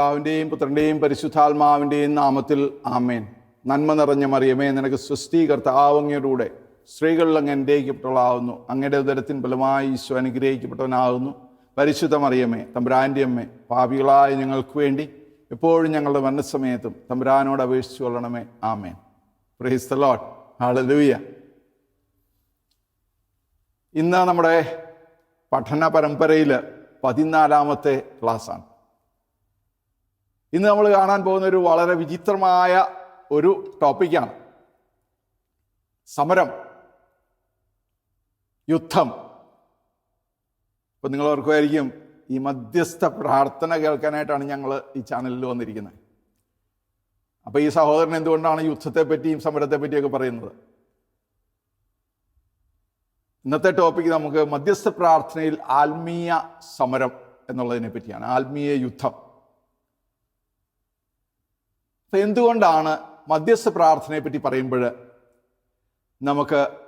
പിതാവിന്റെയും പുത്രന്റെയും പരിശുദ്ധാത്മാവിന്റെയും നാമത്തിൽ ആമേൻ. നന്മ നിറഞ്ഞ മറിയമേ നിനക്ക് സൃഷ്ടികർത്താവങ്ങയുടെ സ്ത്രീകളിൽ അങ്ങ് അനുഗ്രഹിക്കപ്പെട്ടവളാവുന്നു. അങ്ങയുടെ ഉദരത്തിൻ ഫലമായി ഈശോ അനുഗ്രഹിക്കപ്പെട്ടവനാകുന്നു. പരിശുദ്ധ മറിയമേ തമ്പുരാന്റെ അമ്മേ പാപികളായ ഞങ്ങൾക്ക് വേണ്ടി എപ്പോഴും ഞങ്ങളുടെ മരണസമയത്തും തമ്പുരാനോട് അപേക്ഷിച്ചു കൊള്ളണമേ. Amen. Praise the Lord hallelujah ഇന്ന് നമ്മുടെ പഠന പരമ്പരയിൽ പതിനാലാമത്തെ ക്ലാസ്സാണ്. ഇന്ന് നമ്മൾ കാണാൻ പോകുന്ന ഒരു വളരെ വിചിത്രമായ ഒരു ടോപ്പിക്കാണ്. സമരം. യുദ്ധം. ഇപ്പൊ നിങ്ങൾ ഓർക്കുമായിരിക്കും ഈ മധ്യസ്ഥ പ്രാർത്ഥന കേൾക്കാനായിട്ടാണ് ഞങ്ങൾ ഈ ചാനലിൽ വന്നിരിക്കുന്നത്. അപ്പോൾ ഈ സഹോദരൻ എന്തുകൊണ്ടാണ് യുദ്ധത്തെ പറ്റിയും സമരത്തെ പറ്റിയൊക്കെ പറയുന്നത്? ഇന്നത്തെ ടോപ്പിക്ക് നമുക്ക് മധ്യസ്ഥ പ്രാർത്ഥനയിൽ ആത്മീയ സമരം എന്നുള്ളതിനെ പറ്റിയാണ്. ആത്മീയ യുദ്ധം. അപ്പൊ എന്തുകൊണ്ടാണ് മധ്യസ്ഥ പ്രാർത്ഥനയെ പറ്റി പറയുമ്പോൾ നമുക്ക്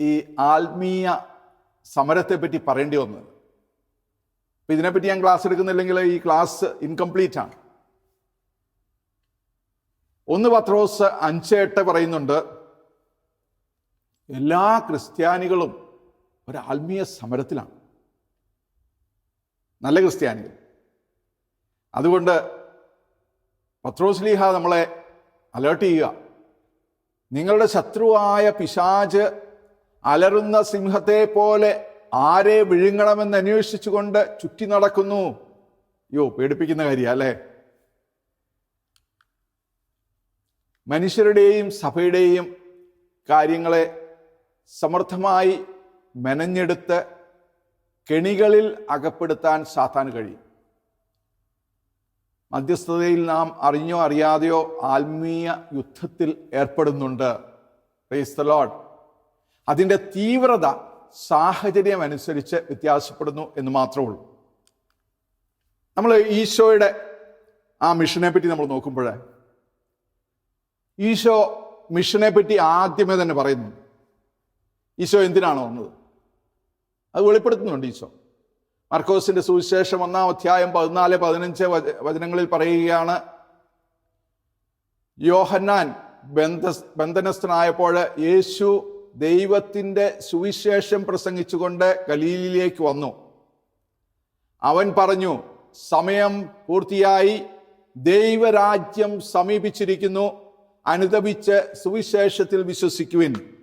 ഈ ആത്മീയ സമരത്തെ പറ്റി പറയേണ്ടി വന്നത്? അപ്പൊ ഇതിനെപ്പറ്റി ഞാൻ ക്ലാസ് എടുക്കുന്നില്ലെങ്കിൽ ഈ ക്ലാസ് ഇൻകംപ്ലീറ്റ് ആണ്. ഒന്ന് പത്രോസ് അഞ്ചേട്ട് പറയുന്നുണ്ട് എല്ലാ ക്രിസ്ത്യാനികളും ഒരു ആത്മീയ സമരത്തിലാണ്. നല്ല ക്രിസ്ത്യാനികൾ. അതുകൊണ്ട് പത്രോസ്ലീഹ നമ്മളെ അലേർട്ട് ചെയ്യുക. നിങ്ങളുടെ ശത്രുവായ പിശാജ് അലറുന്ന സിംഹത്തെ പോലെ ആരെ വിഴുങ്ങണമെന്ന് അന്വേഷിച്ചുകൊണ്ട് ചുറ്റി നടക്കുന്നു. യോ പേടിപ്പിക്കുന്ന കാര്യം അല്ലേ? മനുഷ്യരുടെയും സഭയുടെയും കാര്യങ്ങളെ സമർത്ഥമായി മെനഞ്ഞെടുത്ത് കെണികളിൽ അകപ്പെടുത്താൻ സാത്താൻ കഴിയും. മധ്യസ്ഥതയിൽ നാം അറിഞ്ഞോ അറിയാതെയോ ആത്മീയ യുദ്ധത്തിൽ ഏർപ്പെടുന്നുണ്ട്. പ്രൈസ് ലോഡ് അതിന്റെ തീവ്രത സാഹചര്യം അനുസരിച്ച് വ്യത്യാസപ്പെടുന്നു എന്ന് മാത്രമേ ഉള്ളൂ. നമ്മൾ ഈശോയുടെ ആ മിഷനെ പറ്റി നമ്മൾ നോക്കുമ്പോൾ ഈശോ മിഷനെ പറ്റി ആദ്യമേ തന്നെ പറയുന്നു. ഈശോ എന്തിനാണ് വന്നത്? അത് വെളിപ്പെടുത്തുന്നുണ്ട് ഈശോ. മർക്കോസിന്റെ സുവിശേഷം ഒന്നാം അധ്യായം പതിനാല് പതിനഞ്ച് വചനങ്ങളിൽ പറയുകയാണ് യോഹന്നാൻ ബന്ധ ബന്ധനസ്ഥനായപ്പോൾ യേശു ദൈവത്തിന്റെ സുവിശേഷം പ്രസംഗിച്ചുകൊണ്ട് ഗലീലിലേക്ക് വന്നു. അവൻ പറഞ്ഞു സമയം പൂർത്തിയായി ദൈവരാജ്യം സമീപിച്ചിരിക്കുന്നു അനുദപിച്ച് സുവിശേഷത്തിൽ വിശ്വസിക്കുവിൻ.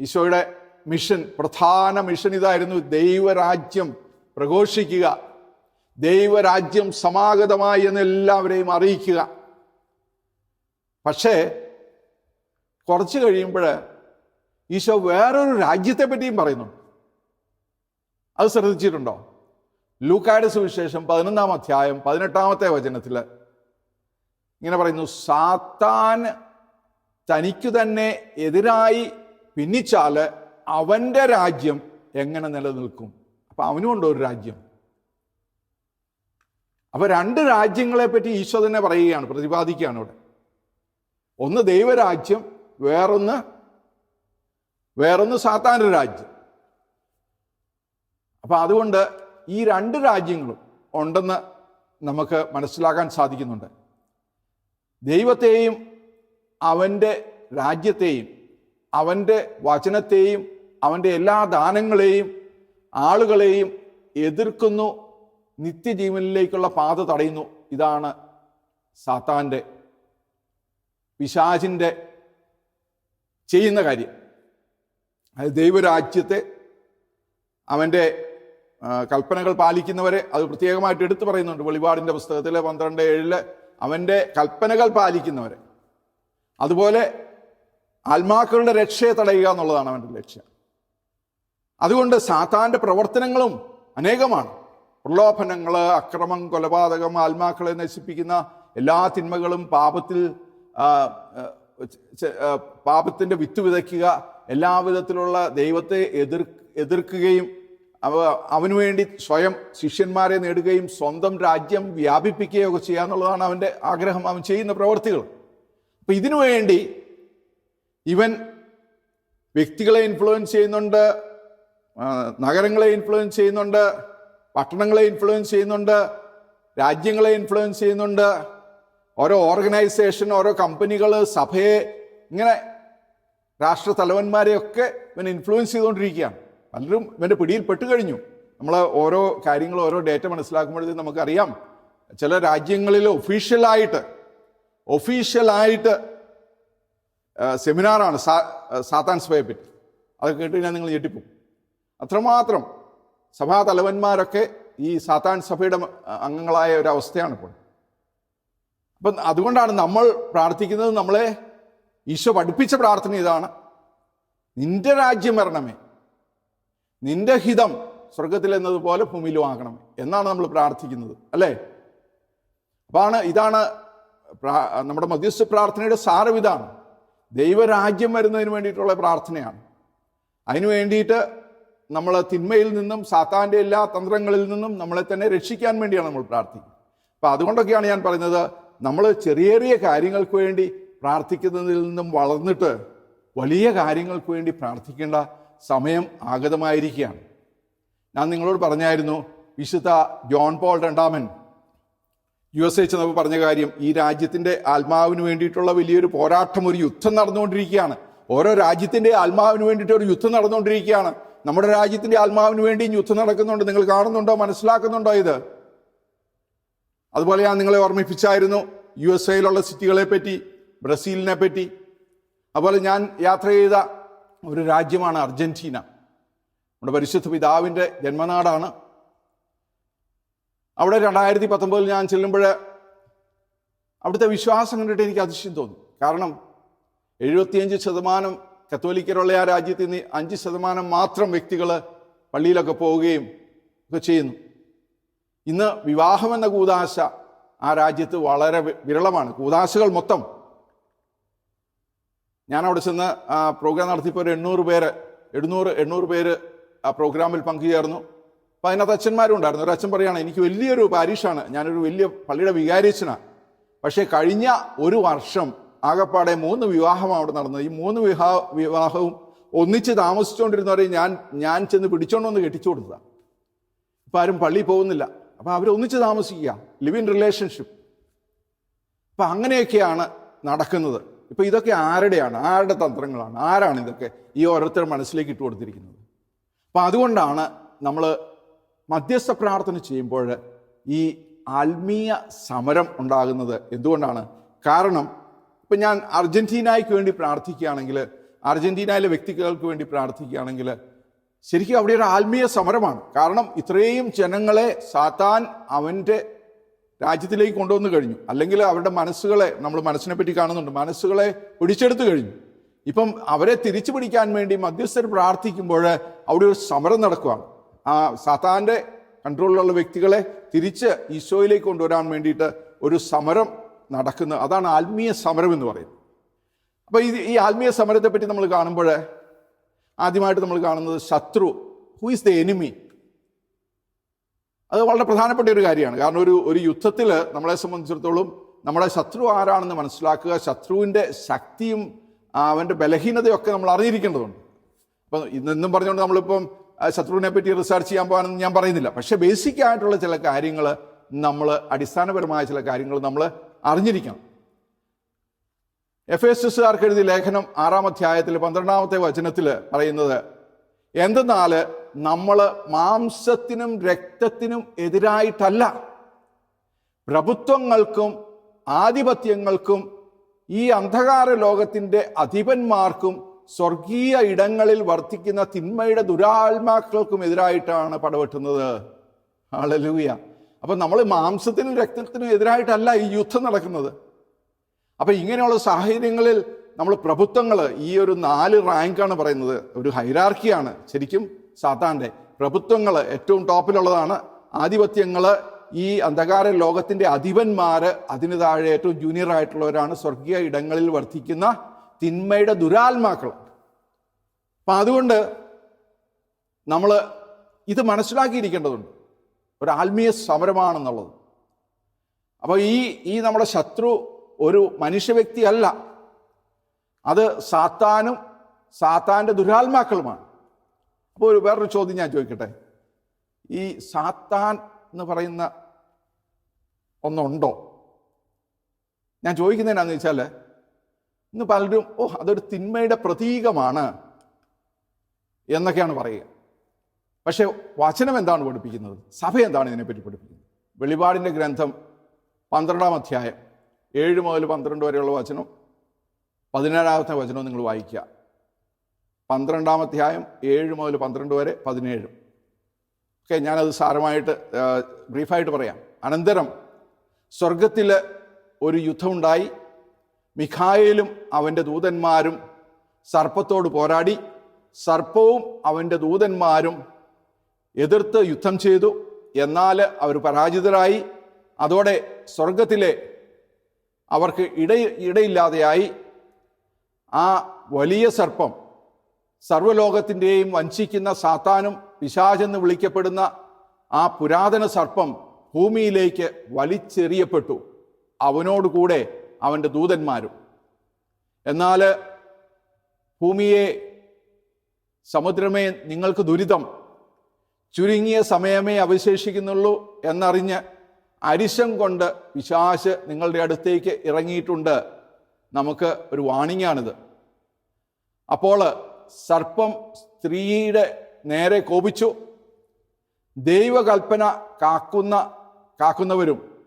ഈശോയുടെ മിഷൻ പ്രധാന മിഷൻ ഇതായിരുന്നു ദൈവരാജ്യം പ്രഘോഷിക്കുക. ദൈവരാജ്യം സമാഗതമായി എന്ന് എല്ലാവരെയും അറിയിക്കുക. പക്ഷേ കുറച്ച് കഴിയുമ്പോൾ ഈശോ വേറൊരു രാജ്യത്തെ പറ്റിയും പറയുന്നുണ്ട്. അത് ശ്രദ്ധിച്ചിട്ടുണ്ടോ? ലൂക്കായുടെ സുവിശേഷം പതിനൊന്നാം അധ്യായം പതിനെട്ടാമത്തെ വചനത്തിൽ ഇങ്ങനെ പറയുന്നു സാത്താൻ തനിക്കു തന്നെ എതിരായി ഭിന്നിച്ചാൽ അവന്റെ രാജ്യം എങ്ങനെ നിലനിൽക്കും? അപ്പൊ അവനുമുണ്ട് ഒരു രാജ്യം. അപ്പോൾ രണ്ട് രാജ്യങ്ങളെ പറ്റി ഈശോ തന്നെ പറയുകയാണ് പ്രതിപാദിക്കുകയാണ് ഇവിടെ ഒന്ന് ദൈവരാജ്യം വേറൊന്ന് വേറൊന്ന് സാത്താന്റെ രാജ്യം. അപ്പൊ അതുകൊണ്ട് ഈ രണ്ട് രാജ്യങ്ങളും ഉണ്ടെന്ന് നമുക്ക് മനസ്സിലാക്കാൻ സാധിക്കുന്നുണ്ട്. ദൈവത്തെയും അവന്റെ രാജ്യത്തെയും അവന്റെ വചനത്തെയും അവന്റെ എല്ലാ ദാനങ്ങളെയും ആളുകളെയും എതിർക്കുന്നു നിത്യജീവനിലേക്കുള്ള പാത തടയുന്നു. ഇതാണ് സാത്താന്റെ പിശാചിന്റെ ചെയ്യുന്ന കാര്യം. അത് ദൈവരാജ്യത്തെ അവന്റെ കൽപ്പനകൾ പാലിക്കുന്നവരെ അത് പ്രത്യേകമായിട്ട് എടുത്തു പറയുന്നുണ്ട്. വെളിപാടിന്റെ പുസ്തകത്തിൽ പന്ത്രണ്ട് ഏഴിൽ അവന്റെ കൽപ്പനകൾ പാലിക്കുന്നവരെ. അതുപോലെ ആത്മാക്കളുടെ രക്ഷയെ തടയുക എന്നുള്ളതാണ് അവന്റെ ലക്ഷ്യം. അതുകൊണ്ട് സാത്താന്റെ പ്രവർത്തനങ്ങളും അനേകമാണ്. പ്രലോഭനങ്ങൾ അക്രമം കൊലപാതകം ആത്മാക്കളെ നശിപ്പിക്കുന്ന എല്ലാ തിന്മകളും പാപത്തിൽ പാപത്തിന്റെ വിത്ത് വിതയ്ക്കുക എല്ലാവിധത്തിലുള്ള ദൈവത്തെ എതിർ എതിർക്കുകയും അവ അവനു വേണ്ടി സ്വയം ശിഷ്യന്മാരെ നേടുകയും സ്വന്തം രാജ്യം വ്യാപിപ്പിക്കുകയും ഒക്കെ ചെയ്യുക എന്നുള്ളതാണ് അവന്റെ ആഗ്രഹം. അവൻ ചെയ്യുന്ന പ്രവർത്തികൾ. അപ്പൊ ഇതിനുവേണ്ടി ഇവൻ വ്യക്തികളെ ഇൻഫ്ലുവൻസ് ചെയ്യുന്നുണ്ട്. നഗരങ്ങളെ ഇൻഫ്ലുവൻസ് ചെയ്യുന്നുണ്ട് പട്ടണങ്ങളെ ഇൻഫ്ലുവൻസ് ചെയ്യുന്നുണ്ട് രാജ്യങ്ങളെ ഇൻഫ്ലുവൻസ് ചെയ്യുന്നുണ്ട്. ഓരോ ഓർഗനൈസേഷൻ ഓരോ കമ്പനികൾ സഭയെ ഇങ്ങനെ രാഷ്ട്ര തലവന്മാരെയൊക്കെ ഇവൻ ഇൻഫ്ലുവൻസ് ചെയ്തുകൊണ്ടിരിക്കുകയാണ്. പലരും ഇവന്റെ പിടിയിൽ കഴിഞ്ഞു. നമ്മൾ ഓരോ കാര്യങ്ങൾ ഓരോ ഡേറ്റ മനസ്സിലാക്കുമ്പോഴത്തേക്കും നമുക്കറിയാം ചില രാജ്യങ്ങളിൽ ഒഫീഷ്യലായിട്ട് ഒഫീഷ്യലായിട്ട് സെമിനാറാണ് സാ സാത്താൻ സ്വയപ്പറ്റി പറ്റി കേട്ടുകഴിഞ്ഞാൽ കേട്ട് കഴിഞ്ഞാൽ നിങ്ങൾ ഞെട്ടിപ്പോകും. അത്രമാത്രം സഭാ തലവന്മാരൊക്കെ ഈ സാത്താൻ സഭയുടെ അംഗങ്ങളായ ഒരു അവസ്ഥയാണ് ഇപ്പോൾ. അപ്പം അതുകൊണ്ടാണ് നമ്മൾ പ്രാർത്ഥിക്കുന്നത് നമ്മളെ ഈശോ പഠിപ്പിച്ച പ്രാർത്ഥന ഇതാണ്. നിന്റെ രാജ്യം വരണമേ. നിന്റെ ഹിതം സ്വർഗത്തിൽ എന്നതുപോലെ ഭൂമിയിലും ആകണമേ എന്നാണ് നമ്മൾ പ്രാർത്ഥിക്കുന്നത് അല്ലേ? അപ്പാണ് ഇതാണ് നമ്മുടെ മധ്യസ്ഥ പ്രാർത്ഥനയുടെ സാരം ഇതാണ് ദൈവരാജ്യം വരുന്നതിന് വേണ്ടിയിട്ടുള്ള പ്രാർത്ഥനയാണ്. അതിനു വേണ്ടിയിട്ട് നമ്മൾ തിന്മയിൽ നിന്നും സാത്താന്റെ എല്ലാ തന്ത്രങ്ങളിൽ നിന്നും നമ്മളെ തന്നെ രക്ഷിക്കാൻ വേണ്ടിയാണ് നമ്മൾ പ്രാർത്ഥിക്കുന്നത്. അപ്പോൾ അതുകൊണ്ടൊക്കെയാണ് ഞാൻ പറയുന്നത് നമ്മൾ ചെറിയ ചെറിയ കാര്യങ്ങൾക്ക് വേണ്ടി പ്രാർത്ഥിക്കുന്നതിൽ നിന്നും വളർന്നിട്ട് വലിയ കാര്യങ്ങൾക്ക് വേണ്ടി പ്രാർത്ഥിക്കേണ്ട സമയം ആഗതമായിരിക്കുകയാണ്. ഞാൻ നിങ്ങളോട് പറഞ്ഞായിരുന്നു വിശുദ്ധ ജോൺ പോൾ രണ്ടാമൻ യു എസ് എ ചെന്നപ്പോൾ പറഞ്ഞ കാര്യം ഈ രാജ്യത്തിന്റെ ആത്മാവിന് വേണ്ടിയിട്ടുള്ള വലിയൊരു പോരാട്ടം ഒരു യുദ്ധം നടന്നുകൊണ്ടിരിക്കുകയാണ്. ഓരോ രാജ്യത്തിന്റെ ആത്മാവിന് വേണ്ടിയിട്ട് ഒരു യുദ്ധം നടന്നുകൊണ്ടിരിക്കുകയാണ്. നമ്മുടെ രാജ്യത്തിന്റെ ആത്മാവിന് വേണ്ടിയും യുദ്ധം നടക്കുന്നുണ്ട്. നിങ്ങൾ കാണുന്നുണ്ടോ? മനസ്സിലാക്കുന്നുണ്ടോ ഇത്? അതുപോലെ ഞാൻ നിങ്ങളെ ഓർമ്മിപ്പിച്ചായിരുന്നു യു എസ് എയിലുള്ള സിറ്റികളെ പറ്റി ബ്രസീലിനെ പറ്റി. അതുപോലെ ഞാൻ യാത്ര ചെയ്ത ഒരു രാജ്യമാണ് അർജന്റീന. നമ്മുടെ പരിശുദ്ധ പിതാവിന്റെ ജന്മനാടാണ്. അവിടെ രണ്ടായിരത്തി പത്തൊമ്പതിൽ ഞാൻ ചെല്ലുമ്പോൾ അവിടുത്തെ വിശ്വാസം കണ്ടിട്ട് എനിക്ക് അതിശയം തോന്നി. കാരണം എഴുപത്തിയഞ്ച് ശതമാനം കത്തോലിക്കരുള്ള ആ രാജ്യത്ത് നിന്ന് അഞ്ച് ശതമാനം മാത്രം വ്യക്തികൾ പള്ളിയിലൊക്കെ പോവുകയും ഒക്കെ ചെയ്യുന്നു. ഇന്ന് വിവാഹമെന്ന കൂതാശ ആ രാജ്യത്ത് വളരെ വിരളമാണ്. കൂതാശകൾ മൊത്തം. ഞാൻ അവിടെ ചെന്ന് ആ പ്രോഗ്രാം നടത്തിയപ്പോൾ ഒരു എണ്ണൂറ് പേര് എഴുന്നൂറ് എണ്ണൂറ് പേര് ആ പ്രോഗ്രാമിൽ പങ്കുചേർന്നു. അപ്പം അതിനകത്ത് അച്ഛന്മാരും ഉണ്ടായിരുന്നു ഒരു അച്ഛൻ പറയുകയാണ് എനിക്ക് വലിയൊരു പാരീഷാണ്. ഞാനൊരു വലിയ പള്ളിയുടെ വികാരിച്ചനാണ് പക്ഷേ കഴിഞ്ഞ ഒരു വർഷം ആകപ്പാടെ മൂന്ന് വിവാഹം അവിടെ നടന്നത് ഈ മൂന്ന് വിവാഹ വിവാഹവും ഒന്നിച്ച് താമസിച്ചുകൊണ്ടിരുന്നവരെ ഞാൻ ഞാൻ ചെന്ന് പിടിച്ചോണ്ടൊന്ന് കെട്ടിച്ചു കൊടുത്തതാണ് ഇപ്പം ആരും പള്ളിയിൽ പോകുന്നില്ല. അപ്പം അവർ ഒന്നിച്ച് താമസിക്കുക. ലിവ് ഇൻ റിലേഷൻഷിപ്പ് അപ്പം അങ്ങനെയൊക്കെയാണ് നടക്കുന്നത്. ഇപ്പം ഇതൊക്കെ ആരുടെയാണ്? ആരുടെ തന്ത്രങ്ങളാണ്? ആരാണ് ഇതൊക്കെ ഈ ഓരോരുത്തർ മനസ്സിലേക്ക് ഇട്ട് കൊടുത്തിരിക്കുന്നത്? അപ്പം അതുകൊണ്ടാണ് നമ്മൾ മധ്യസ്ഥ പ്രാർത്ഥന ചെയ്യുമ്പോൾ ഈ ആത്മീയ സമരം ഉണ്ടാകുന്നത് എന്തുകൊണ്ടാണ്? കാരണം ഇപ്പം ഞാൻ അർജന്റീനയ്ക്ക് വേണ്ടി പ്രാർത്ഥിക്കുകയാണെങ്കിൽ അർജന്റീനയിലെ വ്യക്തികൾക്ക് വേണ്ടി പ്രാർത്ഥിക്കുകയാണെങ്കിൽ ശരിക്കും അവിടെ ഒരു ആത്മീയ സമരമാണ്. കാരണം ഇത്രയും ജനങ്ങളെ സാത്താൻ അവന്റെ രാജ്യത്തിലേക്ക് കൊണ്ടുവന്നു കഴിഞ്ഞു. അല്ലെങ്കിൽ അവരുടെ മനസ്സുകളെ നമ്മൾ മനസ്സിനെ പറ്റി കാണുന്നുണ്ട് മനസ്സുകളെ പിടിച്ചെടുത്തു കഴിഞ്ഞു. ഇപ്പം അവരെ തിരിച്ചു പിടിക്കാൻ വേണ്ടി മധ്യസ്ഥർ പ്രാർത്ഥിക്കുമ്പോൾ അവിടെ ഒരു സമരം നടക്കുകയാണ് ആ സാത്താന്റെ കൺട്രോളിലുള്ള വ്യക്തികളെ തിരിച്ച് ഈശോയിലേക്ക് കൊണ്ടുവരാൻ വേണ്ടിയിട്ട് ഒരു സമരം നടക്കുന്ന അതാണ് ആത്മീയ സമരം എന്ന് പറയുന്നത്. അപ്പോൾ ഇത് ഈ ആത്മീയ സമരത്തെ പറ്റി നമ്മൾ കാണുമ്പോൾ ആദ്യമായിട്ട് നമ്മൾ കാണുന്നത് ശത്രു ഹു ഈസ് ദ എനിമി അത് വളരെ പ്രധാനപ്പെട്ട ഒരു കാര്യമാണ്. കാരണം ഒരു ഒരു യുദ്ധത്തിൽ നമ്മളെ സംബന്ധിച്ചിടത്തോളം നമ്മുടെ ശത്രു ആരാണെന്ന് മനസ്സിലാക്കുക ശത്രുവിന്റെ ശക്തിയും അവന്റെ ബലഹീനതയൊക്കെ നമ്മൾ അറിഞ്ഞിരിക്കേണ്ടതുണ്ട്. അപ്പം ഇന്നെന്നും പറഞ്ഞുകൊണ്ട് നമ്മളിപ്പം ശത്രുവിനെ പറ്റി റിസർച്ച് ചെയ്യാൻ പോകാനൊന്നും ഞാൻ പറയുന്നില്ല. പക്ഷേ ബേസിക് ആയിട്ടുള്ള ചില കാര്യങ്ങൾ നമ്മൾ അടിസ്ഥാനപരമായ ചില കാര്യങ്ങൾ നമ്മൾ അറിഞ്ഞിരിക്കണം. എഫ് എസ് എസ്സുകാർക്ക് എഴുതിയ ലേഖനം ആറാം അധ്യായത്തിൽ പന്ത്രണ്ടാമത്തെ വചനത്തിൽ പറയുന്നത് എന്തെന്നാൽ നമ്മൾ മാംസത്തിനും രക്തത്തിനും എതിരായിട്ടല്ല. പ്രഭുത്വങ്ങൾക്കും ആധിപത്യങ്ങൾക്കും ഈ അന്ധകാര ലോകത്തിന്റെ അധിപന്മാർക്കും സ്വർഗീയ ഇടങ്ങളിൽ വർദ്ധിക്കുന്ന തിന്മയുടെ ദുരാത്മാക്കൾക്കും എതിരായിട്ടാണ് പടവെട്ടുന്നത്. ആളലൂയ അപ്പം നമ്മൾ മാംസത്തിനും രക്തത്തിനും എതിരായിട്ടല്ല ഈ യുദ്ധം നടക്കുന്നത്. അപ്പം ഇങ്ങനെയുള്ള സാഹചര്യങ്ങളിൽ നമ്മൾ പ്രഭുത്വങ്ങൾ ഈ ഒരു നാല് റാങ്കാണ് പറയുന്നത്. ഒരു ഹൈറാർക്കിയാണ് ശരിക്കും സാത്താന്റെ പ്രഭുത്വങ്ങൾ ഏറ്റവും ടോപ്പിലുള്ളതാണ്. ആധിപത്യങ്ങൾ ഈ അന്ധകാര ലോകത്തിന്റെ അധിപന്മാർ അതിന് താഴെ ഏറ്റവും ജൂനിയർ ആയിട്ടുള്ളവരാണ്. സ്വർഗീയ ഇടങ്ങളിൽ വർദ്ധിക്കുന്ന തിന്മയുടെ ദുരാത്മാക്കൾ. അപ്പം അതുകൊണ്ട് നമ്മൾ ഇത് മനസ്സിലാക്കിയിരിക്കേണ്ടതുണ്ട്. ഒരു ആത്മീയ സമരമാണെന്നുള്ളത്. അപ്പോൾ ഈ ഈ നമ്മുടെ ശത്രു ഒരു മനുഷ്യ വ്യക്തിയല്ല അത് സാത്താനും സാത്താന്റെ ദുരാത്മാക്കളുമാണ്. അപ്പോൾ ഒരു വേറൊരു ചോദ്യം ഞാൻ ചോദിക്കട്ടെ? ഈ സാത്താൻ എന്ന് പറയുന്ന ഒന്നുണ്ടോ? ഞാൻ ചോദിക്കുന്നതിനാന്ന് വെച്ചാൽ ഇന്ന് പലരും ഓ അതൊരു തിന്മയുടെ പ്രതീകമാണ് എന്നൊക്കെയാണ് പറയുക. പക്ഷേ വചനം എന്താണ് പഠിപ്പിക്കുന്നത്? സഭ എന്താണ് ഇതിനെപ്പറ്റി പഠിപ്പിക്കുന്നത്? വെളിപാടിന്റെ ഗ്രന്ഥം പന്ത്രണ്ടാം അധ്യായം ഏഴ് മുതൽ പന്ത്രണ്ട് വരെയുള്ള വചനം പതിനേഴാമത്തെ വചനവും നിങ്ങൾ വായിക്കുക. പന്ത്രണ്ടാം അധ്യായം ഏഴ് മുതൽ പന്ത്രണ്ട് വരെ പതിനേഴും. ഓക്കെ ഞാനത് സാരമായിട്ട് ബ്രീഫായിട്ട് പറയാം. അനന്തരം സ്വർഗത്തിൽ ഒരു യുദ്ധമുണ്ടായി. മിഖായേലും അവന്റെ ദൂതന്മാരും സർപ്പത്തോട് പോരാടി. സർപ്പവും അവന്റെ ദൂതന്മാരും എതിർത്ത് യുദ്ധം ചെയ്തു. എന്നാൽ അവർ പരാജിതരായി. അതോടെ സ്വർഗത്തിലെ അവർക്ക് ഇട ഇടയില്ലാതെയായി. ആ വലിയ സർപ്പം സർവലോകത്തിന്റെയും വഞ്ചിക്കുന്ന സാത്താനും പിശാചെന്ന് വിളിക്കപ്പെടുന്ന ആ പുരാതന സർപ്പം ഭൂമിയിലേക്ക് വലിച്ചെറിയപ്പെട്ടു. അവനോടുകൂടെ അവന്റെ ദൂതന്മാരും. എന്നാൽ ഭൂമിയെ സമുദ്രമേ നിങ്ങൾക്ക് ദുരിതം. ചുരുങ്ങിയ സമയമേ അവശേഷിക്കുന്നുള്ളൂ എന്നറിഞ്ഞ് അരിശം കൊണ്ട് വിശാശ് നിങ്ങളുടെ അടുത്തേക്ക് ഇറങ്ങിയിട്ടുണ്ട്. നമുക്ക് ഒരു വാണിങ്ങാണിത്. അപ്പോൾ സർപ്പം സ്ത്രീയുടെ നേരെ കോപിച്ചു. ദൈവകൽപ്പന കാക്കുന്ന കാക്കുന്നവരും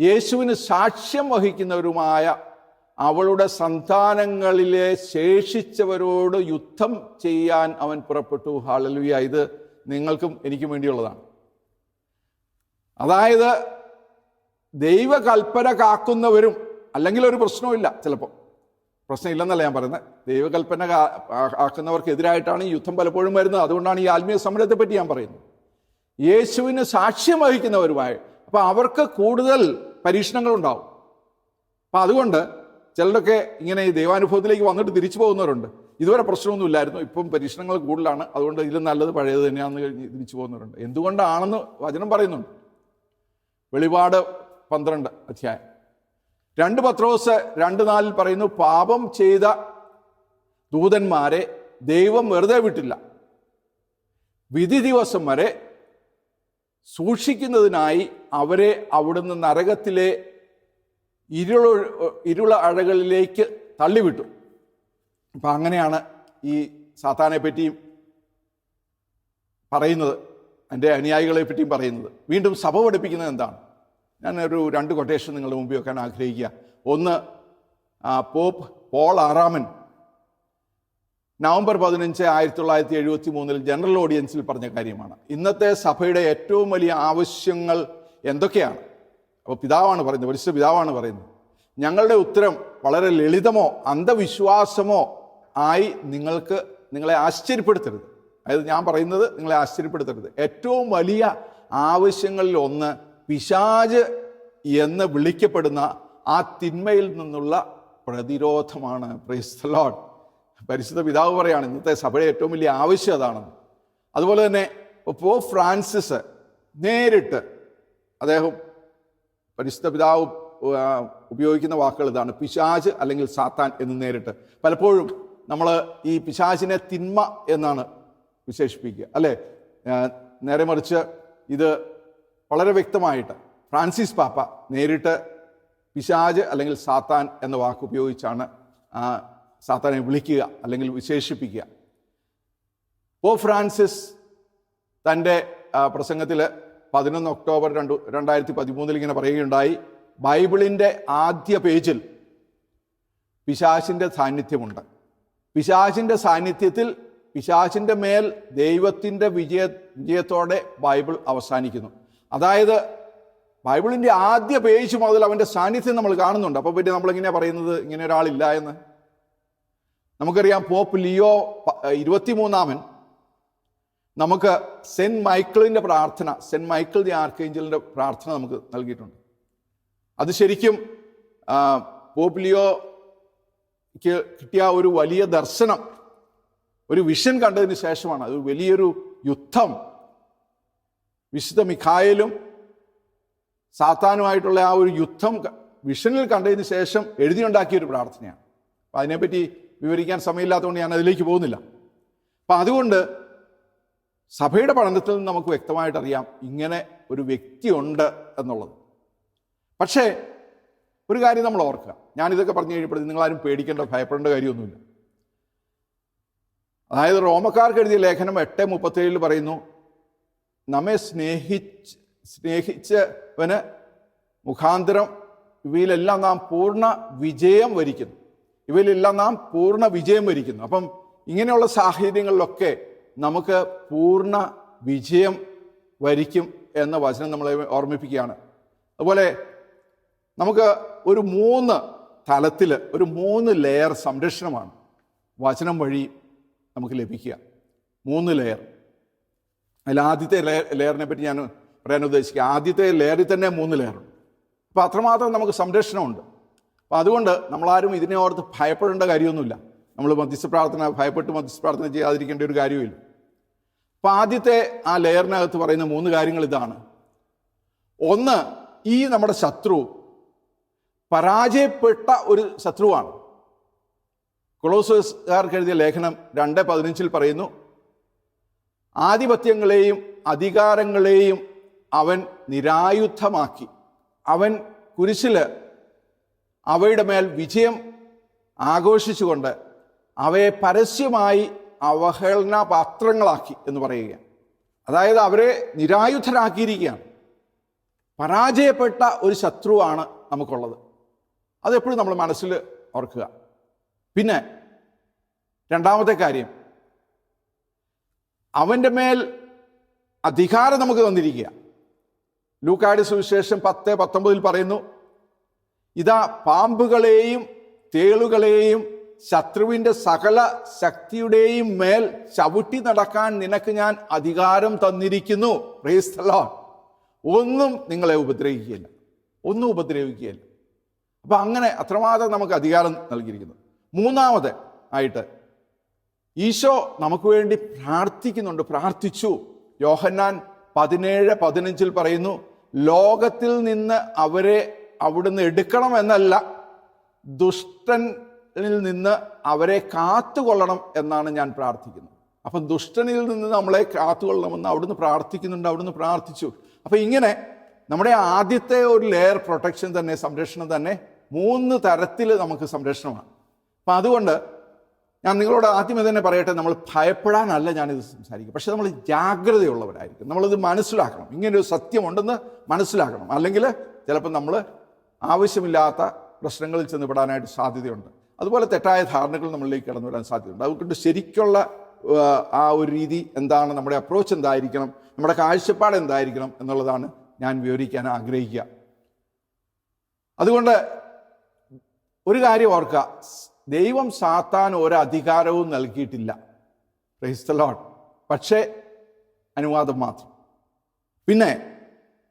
യേശുവിന് സാക്ഷ്യം വഹിക്കുന്നവരുമായ അവളുടെ സന്താനങ്ങളിലെ ശേഷിച്ചവരോട് യുദ്ധം ചെയ്യാൻ അവൻ പുറപ്പെട്ടു. ഹാളലുയ ഇത് നിങ്ങൾക്കും എനിക്കും വേണ്ടിയുള്ളതാണ്. അതായത് ദൈവകൽപ്പന കാക്കുന്നവരും അല്ലെങ്കിൽ ഒരു പ്രശ്നവുമില്ല ചിലപ്പോൾ. പ്രശ്നമില്ലെന്നല്ല ഞാൻ പറയുന്നത്. ദൈവകൽപ്പന ആക്കുന്നവർക്കെതിരായിട്ടാണ് ഈ യുദ്ധം പലപ്പോഴും വരുന്നത്. അതുകൊണ്ടാണ് ഈ ആത്മീയ സമരത്തെ പറ്റി ഞാൻ പറയുന്നത്. യേശുവിന് സാക്ഷ്യം വഹിക്കുന്നവരുമായി. അപ്പൊ അവർക്ക് കൂടുതൽ പരീക്ഷണങ്ങൾ ഉണ്ടാവും അപ്പൊ അതുകൊണ്ട് ചിലരൊക്കെ ഇങ്ങനെ ഈ ദൈവാനുഭവത്തിലേക്ക് വന്നിട്ട് തിരിച്ചു പോകുന്നവരുണ്ട്. ഇതുവരെ പ്രശ്നമൊന്നും ഇല്ലായിരുന്നു ഇപ്പം പരീക്ഷണങ്ങൾ കൂടുതലാണ്. അതുകൊണ്ട് ഇതിലും നല്ലത് പഴയത് തന്നെയാണെന്ന് കഴിഞ്ഞ് തിരിച്ചു പോകുന്നവരുണ്ട്. എന്തുകൊണ്ടാണെന്ന് വചനം പറയുന്നുണ്ട്. വെളിപാട് പന്ത്രണ്ട് അധ്യായം. രണ്ട് പത്രോസ് രണ്ട് നാലിൽ പറയുന്നു പാപം ചെയ്ത ദൂതന്മാരെ ദൈവം വെറുതെ വിട്ടില്ല. വിധി ദിവസം വരെ സൂക്ഷിക്കുന്നതിനായി അവരെ അവിടുന്ന് നരകത്തിലെ ഇരുള ഇരുള അഴകളിലേക്ക് തള്ളിവിട്ടു. അപ്പം അങ്ങനെയാണ് ഈ സാത്താനെ പറ്റിയും പറയുന്നത്. എന്റെ അനുയായികളെ പറ്റിയും പറയുന്നത്. വീണ്ടും സഭ പഠിപ്പിക്കുന്നത് എന്താണ്? ഞാൻ ഒരു രണ്ട് കൊട്ടേഷൻ നിങ്ങളുടെ മുമ്പിൽ വെക്കാൻ ആഗ്രഹിക്കുക. ഒന്ന് പോപ്പ് പോൾ ആറാമൻ നവംബർ പതിനഞ്ച് ആയിരത്തി തൊള്ളായിരത്തി എഴുപത്തി മൂന്നിൽ ജനറൽ ഓഡിയൻസിൽ പറഞ്ഞ കാര്യമാണ്. ഇന്നത്തെ സഭയുടെ ഏറ്റവും വലിയ ആവശ്യങ്ങൾ എന്തൊക്കെയാണ്? അപ്പോൾ പിതാവാണ് പറയുന്നത് പരിശുദ്ധ പിതാവാണ് പറയുന്നത്. ഞങ്ങളുടെ ഉത്തരം വളരെ ലളിതമോ അന്ധവിശ്വാസമോ ആയി നിങ്ങൾക്ക് നിങ്ങളെ ആശ്ചര്യപ്പെടുത്തരുത്. അതായത് ഞാൻ പറയുന്നത് നിങ്ങളെ ആശ്ചര്യപ്പെടുത്തരുത്. ഏറ്റവും വലിയ ആവശ്യങ്ങളിൽ ഒന്ന് പിശാജ് എന്ന് വിളിക്കപ്പെടുന്ന ആ തിന്മയിൽ നിന്നുള്ള പ്രതിരോധമാണ്. പ്രൈസ് ലോഡ് പരിശുദ്ധ പിതാവ് പറയാണ് ഇന്നത്തെ സഭയുടെ ഏറ്റവും വലിയ ആവശ്യം അതാണെന്ന്. അതുപോലെ തന്നെ പോ ഫ്രാൻസിസ് നേരിട്ട് അദ്ദേഹം പരിശുദ്ധ പിതാവ് ഉപയോഗിക്കുന്ന വാക്കുകൾ ഇതാണ്. പിശാജ് അല്ലെങ്കിൽ സാത്താൻ എന്ന് നേരിട്ട്. പലപ്പോഴും നമ്മൾ ഈ പിശാചിനെ തിന്മ എന്നാണ് വിശേഷിപ്പിക്കുക. അല്ലേ? നേരെ മറിച്ച് ഇത് വളരെ വ്യക്തമായിട്ട് ഫ്രാൻസിസ് പാപ്പ നേരിട്ട് പിശാജ് അല്ലെങ്കിൽ സാത്താൻ എന്ന വാക്ക് ഉപയോഗിച്ചാണ് ആ സാത്താനെ വിളിക്കുക അല്ലെങ്കിൽ വിശേഷിപ്പിക്കുക. ഓ ഫ്രാൻസിസ് തന്റെ പ്രസംഗത്തിൽ പതിനൊന്ന് ഒക്ടോബർ രണ്ട് രണ്ടായിരത്തി പതിമൂന്നിൽ ഇങ്ങനെ പറയുകയുണ്ടായി ബൈബിളിന്റെ ആദ്യ പേജിൽ പിശാശിന്റെ സാന്നിധ്യമുണ്ട്. പിശാചിന്റെ സാന്നിധ്യത്തിൽ പിശാചിന്റെ മേൽ ദൈവത്തിന്റെ വിജയ വിജയത്തോടെ ബൈബിൾ അവസാനിക്കുന്നു. അതായത് ബൈബിളിന്റെ ആദ്യ പേജ് മുതൽ അവന്റെ സാന്നിധ്യം നമ്മൾ കാണുന്നുണ്ട്. അപ്പോൾ പിന്നെ നമ്മളിങ്ങനെ പറയുന്നത്? ഇങ്ങനെ ഒരാളില്ല എന്ന്. നമുക്കറിയാം പോപ്പ് ലിയോ ഇരുപത്തിമൂന്നാമൻ നമുക്ക് സെന്റ് മൈക്കിളിന്റെ പ്രാർത്ഥന സെന്റ് മൈക്കിൾ ദി ആർക്കേഞ്ചലിന്റെ പ്രാർത്ഥന നമുക്ക് നൽകിയിട്ടുണ്ട്. അത് ശരിക്കും പോപ്പ് പോപ്പ് ലിയോയ്ക്ക് കിട്ടിയ ഒരു വലിയ ദർശനം ഒരു വിഷൻ കണ്ടതിന് ശേഷമാണ്. അത് വലിയൊരു യുദ്ധം. വിശുദ്ധ മിഖായലും സാത്താനുമായിട്ടുള്ള ആ ഒരു യുദ്ധം വിഷനിൽ കണ്ടതിന് ശേഷം എഴുതിയുണ്ടാക്കിയ ഒരു പ്രാർത്ഥനയാണ്. അപ്പം അതിനെപ്പറ്റി വിവരിക്കാൻ സമയമില്ലാത്തതുകൊണ്ട് ഞാൻ അതിലേക്ക് പോകുന്നില്ല. അപ്പം അതുകൊണ്ട് സഭയുടെ പഠനത്തിൽ നിന്ന് നമുക്ക് വ്യക്തമായിട്ടറിയാം ഇങ്ങനെ ഒരു വ്യക്തിയുണ്ട് എന്നുള്ളത്. പക്ഷേ ഒരു കാര്യം നമ്മൾ ഓർക്കുക. ഞാനിതൊക്കെ പറഞ്ഞു നിങ്ങൾ നിങ്ങളാരും പേടിക്കേണ്ട ഭയപ്പെടേണ്ട കാര്യമൊന്നുമില്ല. അതായത് റോമക്കാർക്ക് എഴുതിയ ലേഖനം എട്ട് മുപ്പത്തേഴിൽ പറയുന്നു നമ്മെ സ്നേഹിച്ച് സ്നേഹിച്ചവന് മുഖാന്തരം ഇവയിലെല്ലാം നാം പൂർണ വിജയം വരിക്കുന്നു. ഇവയിലെല്ലാം നാം പൂർണ വിജയം വരിക്കുന്നു. അപ്പം ഇങ്ങനെയുള്ള സാഹചര്യങ്ങളിലൊക്കെ നമുക്ക് പൂർണ വിജയം വരിക്കും എന്ന വചനം നമ്മളെ ഓർമ്മിപ്പിക്കുകയാണ്. അതുപോലെ നമുക്ക് ഒരു മൂന്ന് തലത്തിൽ ഒരു മൂന്ന് ലെയർ സംരക്ഷണമാണ് വചനം വഴി നമുക്ക് ലഭിക്കുക. മൂന്ന് ലെയർ അതിൽ ആദ്യത്തെ ലെയർ ലെയറിനെ പറ്റി ഞാൻ പറയാൻ ഉദ്ദേശിക്കുക. ആദ്യത്തെ ലെയറിൽ തന്നെ മൂന്ന് ലെയറുണ്ട് അപ്പോൾ അത്രമാത്രം നമുക്ക് സംരക്ഷണമുണ്ട്. അപ്പോൾ അതുകൊണ്ട് നമ്മളാരും ഇതിനെ ഓർത്ത് ഭയപ്പെടേണ്ട കാര്യമൊന്നുമില്ല. നമ്മൾ മധ്യസ്ഥ പ്രാർത്ഥന ഭയപ്പെട്ട് മധ്യസ്ഥ പ്രാർത്ഥന ചെയ്യാതിരിക്കേണ്ട ഒരു കാര്യമില്ല അപ്പോൾ ആദ്യത്തെ ആ ലെയറിനകത്ത് പറയുന്ന മൂന്ന് കാര്യങ്ങൾ ഇതാണ്. ഒന്ന് ഈ നമ്മുടെ ശത്രു പരാജയപ്പെട്ട ഒരു ശത്രുവാണ്. കൊളോസുകാർക്ക് എഴുതിയ ലേഖനം രണ്ട് പതിനഞ്ചിൽ പറയുന്നു ആധിപത്യങ്ങളെയും അധികാരങ്ങളെയും അവൻ നിരായുധമാക്കി. അവൻ കുരിശിൽ അവയുടെ മേൽ വിജയം ആഘോഷിച്ചുകൊണ്ട് അവയെ പരസ്യമായി അവഹേളന പാത്രങ്ങളാക്കി എന്ന് പറയുകയാണ്. അതായത് അവരെ നിരായുധരാക്കിയിരിക്കുകയാണ്. പരാജയപ്പെട്ട ഒരു ശത്രുവാണ് നമുക്കുള്ളത്. അതെപ്പോഴും നമ്മൾ മനസ്സിൽ ഓർക്കുക. പിന്നെ രണ്ടാമത്തെ കാര്യം അവന്റെ മേൽ അധികാരം നമുക്ക് തന്നിരിക്കുക. ലൂക്കായുടെ സുവിശേഷം പത്ത് പത്തൊമ്പതിൽ പറയുന്നു ഇതാ പാമ്പുകളെയും തേളുകളെയും ശത്രുവിന്റെ സകല ശക്തിയുടെയും മേൽ ചവിട്ടി നടക്കാൻ നിനക്ക് ഞാൻ അധികാരം തന്നിരിക്കുന്നു. റേസ്തലോ ഒന്നും നിങ്ങളെ ഉപദ്രവിക്കുകയില്ല. ഒന്നും ഉപദ്രവിക്കുകയില്ല. അപ്പം അങ്ങനെ അത്രമാത്രം നമുക്ക് അധികാരം നൽകിയിരിക്കുന്നു. മൂന്നാമത് ആയിട്ട് ഈശോ നമുക്ക് വേണ്ടി പ്രാർത്ഥിക്കുന്നുണ്ട്. പ്രാർത്ഥിച്ചു. യോഹന്നാൻ പതിനേഴ് പതിനഞ്ചിൽ പറയുന്നു ലോകത്തിൽ നിന്ന് അവരെ അവിടുന്ന് എടുക്കണം എന്നല്ല ദുഷ്ടനിൽ നിന്ന് അവരെ കാത്തുകൊള്ളണം എന്നാണ് ഞാൻ പ്രാർത്ഥിക്കുന്നത്. അപ്പം ദുഷ്ടനിൽ നിന്ന് നമ്മളെ കാത്തുകൊള്ളണമെന്ന് അവിടുന്ന് പ്രാർത്ഥിക്കുന്നുണ്ട് അവിടുന്ന് പ്രാർത്ഥിച്ചു. അപ്പം ഇങ്ങനെ നമ്മുടെ ആദ്യത്തെ ഒരു ലെയർ പ്രൊട്ടക്ഷൻ തന്നെ സംരക്ഷണം തന്നെ മൂന്ന് തരത്തിൽ നമുക്ക് സംരക്ഷണമാണ്. അപ്പം അതുകൊണ്ട് ഞാൻ നിങ്ങളോട് ആദ്യമേ തന്നെ പറയട്ടെ നമ്മൾ ഭയപ്പെടാനല്ല ഞാനിത് സംസാരിക്കും പക്ഷെ നമ്മൾ ജാഗ്രതയുള്ളവരായിരിക്കും. നമ്മളിത് മനസ്സിലാക്കണം. ഇങ്ങനൊരു സത്യമുണ്ടെന്ന് മനസ്സിലാക്കണം. അല്ലെങ്കിൽ ചിലപ്പോൾ നമ്മൾ ആവശ്യമില്ലാത്ത പ്രശ്നങ്ങളിൽ ചെന്നപ്പെടാനായിട്ട് സാധ്യതയുണ്ട്. അതുപോലെ തെറ്റായ ധാരണകൾ നമ്മളിലേക്ക് കടന്നു വരാൻ സാധ്യതയുണ്ട്. അതുകൊണ്ട് ശരിക്കുള്ള ആ ഒരു രീതി എന്താണ് നമ്മുടെ അപ്രോച്ച് എന്തായിരിക്കണം നമ്മുടെ കാഴ്ചപ്പാട് എന്തായിരിക്കണം എന്നുള്ളതാണ് ഞാൻ വിവരിക്കാൻ ആഗ്രഹിക്കുക. അതുകൊണ്ട് ഒരു കാര്യം ഓർക്കുക. ദൈവം സാത്താൻ ഒരധികാരവും നൽകിയിട്ടില്ല. ലോഡ് പക്ഷേ അനുവാദം മാത്രം. പിന്നെ